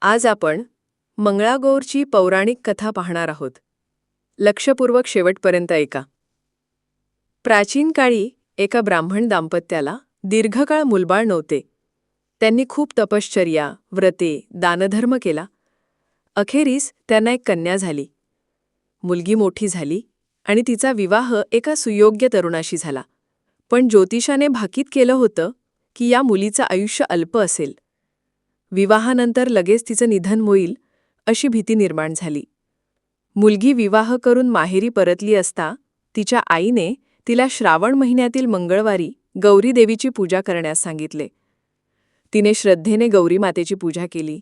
आज आपण मंगळागौरची पौराणिक कथा पाहणार आहोत. लक्षपूर्वक शेवटपर्यंत ऐका. प्राचीन काळी एका ब्राह्मण दाम्पत्याला दीर्घकाळ मुलबाळ नव्हते. त्यांनी खूप तपश्चर्या व्रते दानधर्म केला. अखेरीस त्यांना एक कन्या झाली. मुलगी मोठी झाली आणि तिचा विवाह एका सुयोग्य तरुणाशी झाला. पण ज्योतिषाने भाकीत केलं होतं की या मुलीचं आयुष्य अल्प असेल. विवाहानंतर लगेच तिचं निधन होईल अशी भीती निर्माण झाली. मुलगी विवाह करून माहेरी परतली असता तिच्या आईने तिला श्रावण महिन्यातील मंगळवारी गौरी देवीची पूजा करण्यास सांगितले. तिने श्रद्धेने गौरी मातेची पूजा केली.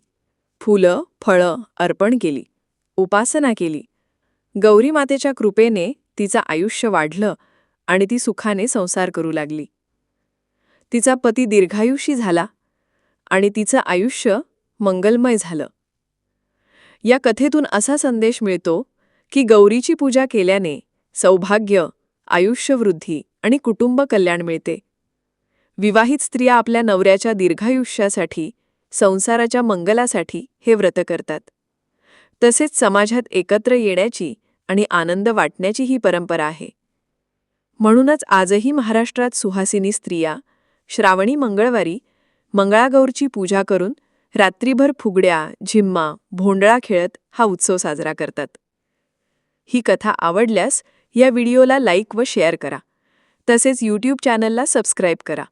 फुलं फळं अर्पण केली. उपासना केली. गौरी मातेच्या कृपेने तिचं आयुष्य वाढलं आणि ती सुखाने संसार करू लागली. तिचा पती दीर्घायुषी झाला. आणि तिचं आयुष्य मंगलमय झालं. या कथेतून असा संदेश मिळतो की गौरीची पूजा केल्याने सौभाग्य आयुष्यवृद्धी आणि कुटुंब कल्याण मिळते. विवाहित स्त्रिया आपल्या नवऱ्याच्या दीर्घायुष्यासाठी संसाराच्या मंगलासाठी हे व्रत करतात. तसेच समाजात एकत्र येण्याची आणि आनंद वाटण्याची ही परंपरा आहे. म्हणूनच आजही महाराष्ट्रात सुहासिनी स्त्रिया श्रावणी मंगळवारी मंगळागौरची पूजा करून रात्रीभर फुगड्या झिम्मा भोंडळा खेळत हा उत्सव साजरा करतात. ही कथा आवडल्यास या व्हिडिओला लाईक व शेअर करा. तसेच यूट्यूब चॅनलला सबस्क्राईब करा.